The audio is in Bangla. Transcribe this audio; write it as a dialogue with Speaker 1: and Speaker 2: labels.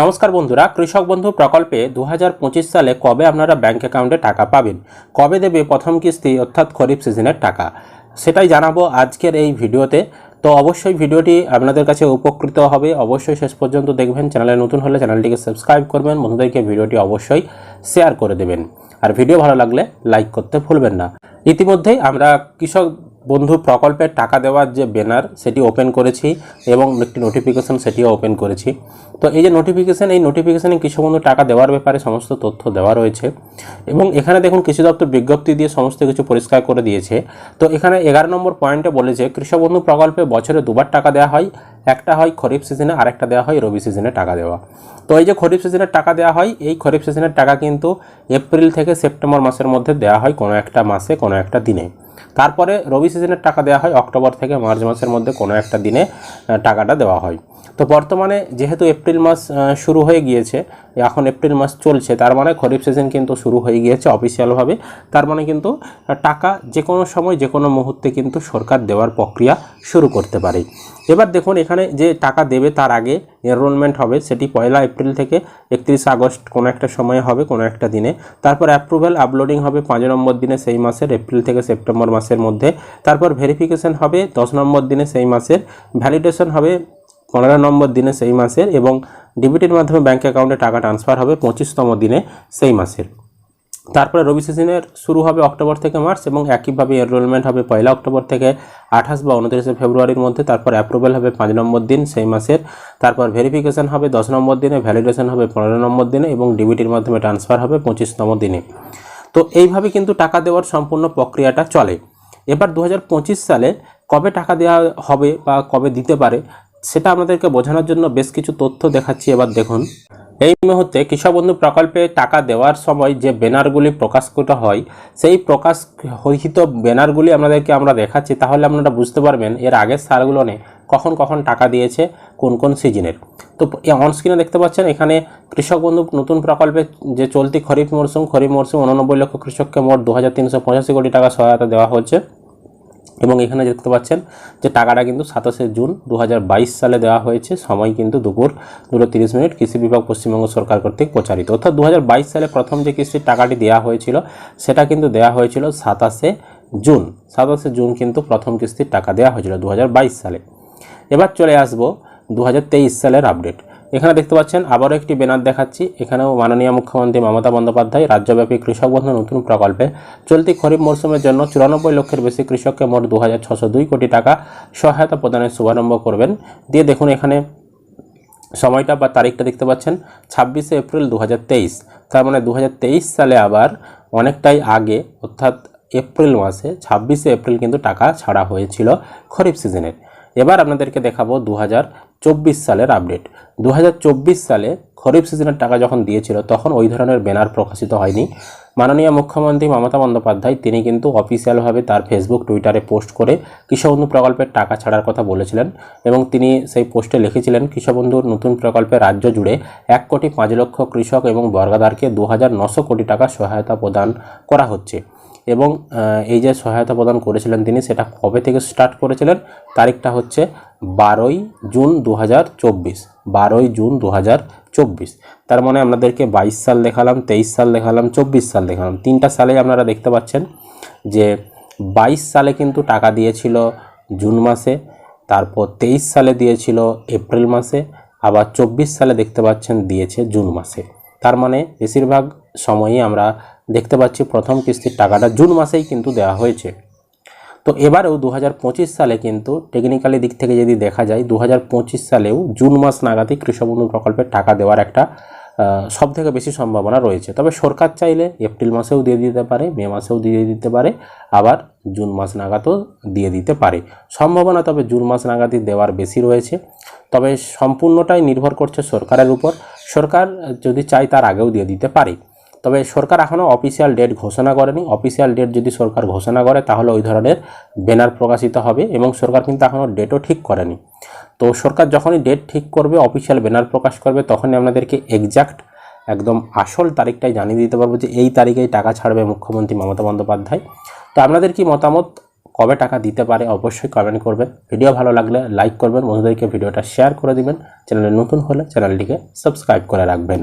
Speaker 1: নমস্কার বন্ধুরা, কৃষক বন্ধু প্রকল্পে দু হাজার পঁচিশ সালে কবে আপনারা ব্যাংক অ্যাকাউন্টে টাকা পাবেন? কবে দেবে প্রথম কিস্তি অর্থাৎ খরিফ সিজনের টাকা? সেটাই জানাব আজকের এই ভিডিওতে। তো অবশ্যই ভিডিওটি আপনাদের কাছে উপকৃত হবে। অবশ্যই শেষ পর্যন্ত দেখবেন। চ্যানেলে নতুন হলে চ্যানেলটিকে সাবস্ক্রাইব করবেন। বন্ধুদেরকে ভিডিওটি অবশ্যই শেয়ার করে দেবেন। আর ভিডিও ভালো লাগলে লাইক করতে ভুলবেন না। ইতিমধ্যেই আমরা কৃষক বন্ধু প্রকল্পের টাকা দেওয়ার যে ব্যানার সেটি ওপেন করেছি এবং একটি নোটিফিকেশন সেটিও ওপেন করেছি। তো এই যে নোটিফিকেশন এই নোটিফিকেশনে কৃষক বন্ধু টাকা দেওয়ার ব্যাপারে সমস্ত তথ্য দেওয়া রয়েছে এবং এখানে দেখুন কৃষি দপ্তর বিজ্ঞপ্তি দিয়ে সমস্ত কিছু পরিষ্কার করে দিয়েছে। তো এখানে এগারো নম্বর পয়েন্টে বলেছে, কৃষক বন্ধু প্রকল্পে বছরে দুবার টাকা দেওয়া হয়, একটা হয় খরিফ সিজনে আরেকটা দেওয়া হয় রবি সিজনে টাকা দেওয়া। তো এই যে খরিফ সিজনের টাকা দেওয়া হয়, এই খরিফ সিজনের টাকা কিন্তু এপ্রিল থেকে সেপ্টেম্বর মাসের মধ্যে দেওয়া হয় কোনো একটা মাসে, কোনো একটা দিনে। তারপরে রবি সিজনের টাকা দেওয়া হয় অক্টোবর থেকে মার্চ মাসের মধ্যে কোনো একটা দিনে টাকাটা দেওয়া হয়। তো বর্তমানে যেহেতু এপ্রিল মাস শুরু হয়ে গিয়েছে, এখন এপ্রিল মাস চলছে, তার মানে খরিফ সিজন কিন্তু শুরু হয়ে গিয়েছে অফিসিয়ালভাবে তার মানে কিন্তু টাকা যে কোনো সময় যে কোনো মুহূর্তে কিন্তু সরকার দেওয়ার প্রক্রিয়া শুরু করতে পারে। এবার দেখুন, এখানে যে টাকা দেবে তার আগে এনরোলমেন্ট হবে, সেটি পয়লা এপ্রিল থেকে একত্রিশ আগস্ট কোনো একটা সময়ে হবে, কোনো একটা দিনে। তারপর অ্যাপ্রুভ্যাল আপলোডিং হবে পাঁচ নম্বর দিনে সেই মাসের, এপ্রিল থেকে সেপ্টেম্বর মাসের মধ্যে। তারপর ভেরিফিকেশন হবে দশ নম্বর দিনে সেই মাসের। ভ্যালিডেশন হবে পনেরো নম্বর দিনে সেই মাসের এবং ডিবিটির মাধ্যমে ব্যাঙ্ক অ্যাকাউন্টে টাকা ট্রান্সফার হবে পঁচিশতম দিনে সেই মাসের। তারপরে রবি সিজনের শুরু হবে অক্টোবর থেকে মার্চ এবং একইভাবে এনরোলমেন্ট হবে পয়লা অক্টোবর থেকে আঠাশ বা উনত্রিশে ফেব্রুয়ারির মধ্যে, তারপর অ্যাপ্রুভেল হবে পাঁচ নম্বর দিন সেই মাসের। তারপর ভেরিফিকেশন হবে দশ নম্বর দিনে ভ্যালিডেশন হবে পনেরো নম্বর দিনে এবং ডিবিটির মাধ্যমে ট্রান্সফার হবে পঁচিশতম দিনে। তো এইভাবে কিন্তু টাকা দেওয়ার সম্পূর্ণ প্রক্রিয়াটা চলে। এবার দু হাজার পঁচিশ সালে কবে টাকা দেওয়া হবে বা কবে দিতে পারে সেটা আপনাদেরকে বোঝানোর জন্য বেশ কিছু তথ্য দেখাচ্ছি এবার দেখুন। এই মুহূর্তে কৃষক বন্ধু প্রকল্পে টাকা দেওয়ার সময় যে ব্যানারগুলি প্রকাশ করা হয়, সেই প্রকাশ হিত ব্যানারগুলি আপনাদেরকে আমরা দেখাচ্ছি। তাহলে আপনারা বুঝতে পারবেন এর আগের সালগুলো নিয়ে কখন কখন টাকা দিয়েছে, কোন কোন সিজনের। তো অনস্ক্রিনে দেখতে পাচ্ছেন, এখানে কৃষক বন্ধু নতুন প্রকল্পে যে চলতি খরিফ মরশুম খরিফ মরশুম উননব্বই লক্ষ কৃষককে মোট দু হাজার তিনশো পঁচাশি কোটি টাকা সহায়তা দেওয়া হচ্ছে এবং এখানে দেখতে পাচ্ছেন যে টাকাটা কিন্তু সাতাশে জুন দু হাজার বাইশ সালে দেওয়া হয়েছে। সময় কিন্তু দুপুর দুটো তিরিশ মিনিট। কৃষি বিভাগ পশ্চিমবঙ্গ সরকার কর্তৃক প্রচারিত। অর্থাৎ দু হাজার বাইশ সালে প্রথম যে কিস্তির টাকাটি দেওয়া হয়েছিল, সেটা কিন্তু দেওয়া হয়েছিল সাতাশে জুন। সাতাশে জুন কিন্তু প্রথম কিস্তির টাকা দেওয়া হয়েছিল দু হাজার বাইশ সালে। এবার চলে আসব দু সালের আপডেট এখানে দেখতে পাচ্ছেন, আবারও একটি ব্যানার দেখাচ্ছি। এখানেও মাননীয় মুখ্যমন্ত্রী মমতা বন্দ্যোপাধ্যায় রাজ্যব্যাপী কৃষক বন্ধু নতুন প্রকল্পে চলতি খরিফ মরশুমের জন্য চুরানব্বই লক্ষের বেশি কৃষককে মোট দু কোটি টাকা সহায়তা প্রদানের শুভারম্ভ করবেন। দিয়ে দেখুন এখানে সময়টা বা তারিখটা দেখতে পাচ্ছেন, ছাব্বিশে এপ্রিল দু হাজার তেইশ। তার মানে দু হাজার তেইশ সালে আবার অনেকটাই আগে, অর্থাৎ এপ্রিল মাসে ছাব্বিশে এপ্রিল কিন্তু টাকা ছাড়া হয়েছিল খরিফ সিজনের এবার আপনাদেরকে দেখাবো দু হাজার চব্বিশ সালের আপডেট দু হাজার চব্বিশ সালে খরিফ সিজনের টাকা যখন দিয়েছিল, তখন ওই ধরনের ব্যানার প্রকাশিত হয়নি। মাননীয় মুখ্যমন্ত্রী মমতা বন্দ্যোপাধ্যায়, তিনি কিন্তু অফিসিয়ালভাবে তার ফেসবুক টুইটারে পোস্ট করে কৃষকবন্ধু প্রকল্পের টাকা ছাড়ার কথা বলেছিলেন এবং তিনি সেই পোস্টে লিখেছিলেন কৃষকবন্ধুর নতুন প্রকল্পে রাজ্য জুড়ে এক কোটি পাঁচ লক্ষ কৃষক এবং বর্গাদারকে দু কোটি টাকা সহায়তা প্রদান করা হচ্ছে। এবং এই যে সহায়তা প্রদান করেছিলেন তিনি, সেটা কবে থেকে স্টার্ট করেছিলেন? তারিখটা হচ্ছে বারোই জুন দু হাজার চব্বিশ। বারোই জুন দু হাজার চব্বিশ। তার মানে আপনাদেরকে বাইশ সাল দেখালাম, তেইশ সাল দেখালাম, চব্বিশ সাল দেখালাম। তিনটা সালেই আপনারা দেখতে পাচ্ছেন যে বাইশ সালে কিন্তু টাকা দিয়েছিল জুন মাসে, তারপর তেইশ সালে দিয়েছিল এপ্রিল মাসে, আবার চব্বিশ সালে দেখতে পাচ্ছেন দিয়েছে জুন মাসে। তার মানে বেশিরভাগ সময়ই আমরা দেখতে পাচ্ছি প্রথম কিস্তির টাকাটা জুন মাসেই কিন্তু দেওয়া হয়েছে। তো এবারেও দু হাজার পঁচিশ সালে কিন্তু টেকনিক্যালি দিক থেকে যদি দেখা যায় দু হাজার পঁচিশ সালেও জুন মাস নাগাদই কৃষক বন্ধু প্রকল্পের টাকা দেওয়ার একটা সব থেকে বেশি সম্ভাবনা রয়েছে। তবে সরকার চাইলে এপ্রিল মাসেও দিয়ে দিতে পারে, মে মাসেও দিয়ে দিতে পারে, আবার জুন মাস নাগাদও দিয়ে দিতে পারে। সম্ভাবনা তবে জুন মাস নাগাদই দেওয়ার বেশি রয়েছে। তবে সম্পূর্ণটাই নির্ভর করছে সরকারের উপর। সরকার যদি চায় তার আগেও দিয়ে দিতে পারে। তবে সরকার এখনও অফিসিয়াল ডেট ঘোষণা করেনি। অফিসিয়াল ডেট যদি সরকার ঘোষণা করে, তাহলে ওই ধরনের ব্যানার প্রকাশিত হবে এবং সরকার কিন্তু এখনও ডেটও ঠিক করেনি। তো সরকার যখনই ডেট ঠিক করবে অফিসিয়াল ব্যানার প্রকাশ করবে, তখনই আপনাদেরকে এক্স্যাক্ট একদম আসল তারিখটাই জানিয়ে দিতে পারব যে এই তারিখেই টাকা ছাড়বে মুখ্যমন্ত্রী মমতা বন্দ্যোপাধ্যায়। তো আপনাদের কি মতামত? কবে টাকা দিতে পারে? অবশ্যই কমেন্ট করবেন। ভিডিও ভালো লাগলে লাইক করবেন। বন্ধুদেরকে ভিডিওটা শেয়ার করে দিবেন। চ্যানেলে নতুন হলে চ্যানেলটিকে সাবস্ক্রাইব করে রাখবেন।